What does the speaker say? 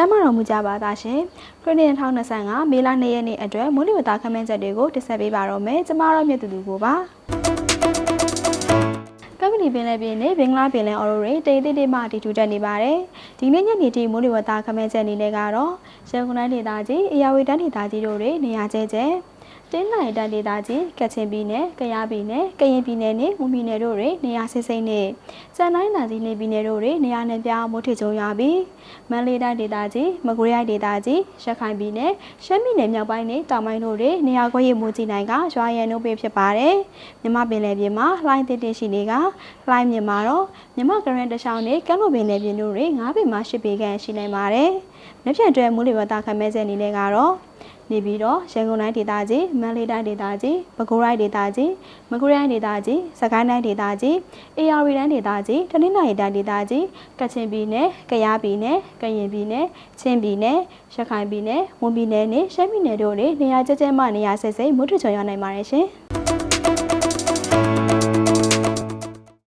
မ်းမတော်မူကြပါသားရှင်ခရစ်နှစ်2025မေလ2ရက်နေ့အတွက်မိုးလေဝသခန့်မှန်းချက်တွေကိုတင်ဆက်ပေးပါတော့မယ်ကျမတို့မြတ်သူသူကိုပါကမ္ဘာပင်လယ်ပြင်နဲ့ဘင်္ဂလားပင်လယ်အော်ရိုတွေတိတ်တိတ်တိတ်မှတည်ထူတက်နေပါတယ်ဒီနေ့ညနေထိမိုးလေဝသခန့်မှန်းချက်အနေနဲ့ကတော့ရန်ကုန်တိုင်းဒေသကြီးအေရဝေတိုင်းဒေသကြီးတို့တွေနေရာကျဲကျဲ တင်းနိုင်တန်ဒေသကြီးကချင်ပြည်နယ်၊ကယားပြည်နယ်၊ကရင်ပြည်နယ်နဲ့မွန်ပြည်နယ်တို့တွေနေရာစိစိမ့်နဲ့စံတိုင်းသာကြီးနေပြည်နယ်တို့တွေနေရာနယ်ပြောင်းမိုးထချုံရပြီးမန္တလေးတိုင်းဒေသကြီးမကွေးတိုင်းဒေသကြီးရခိုင်ပြည်နယ်ရှမ်းပြည်နယ်မြောက်ပိုင်းနဲ့တောင်ပိုင်းတို့တွေနေရာခွဲရမိုးကြီးနိုင်ကရွာရန်နှုတ်ပေးဖြစ်ပါတယ်မြမပင်လယ်ပြင်မှာလှိုင်းတစ်တစ်ရှိနေကလှိုင်းမြင်မှာတော့မြမကရန်တချောင်းနဲ့ကမ်းလွန်ပင်လယ်ပြင်တို့တွေ9ပေမှ10ပေခန့်ရှိနိုင်ပါတယ်။မြဖြန့်တွဲမူလီဝတာခမဲစဲအနေနဲ့ကတော့ နေပြီးတော့ရန်ကုန်တိုင်းဒေသကြီးမန္တလေးတိုင်းဒေသကြီးပဲခူးတိုင်းဒေသကြီးမကွေးတိုင်းဒေသကြီးစကိုင်းတိုင်းဒေသကြီးအေရဝတီတိုင်းဒေသကြီးတနင်္သာရီတိုင်းဒေသကြီးကချင်ပြည်နယ်ကယားပြည်နယ်ကရင်ပြည်နယ်ချင်းပြည်နယ်ရခိုင်ပြည်နယ်ဝန်ပြည်နယ်နဲ့ရှမ်းပြည်နယ်တို့တွေနေရာကျကျမှနေရာဆက်စိမ့်မွတ်ထချုံရနိုင်ပါတယ်ရှင်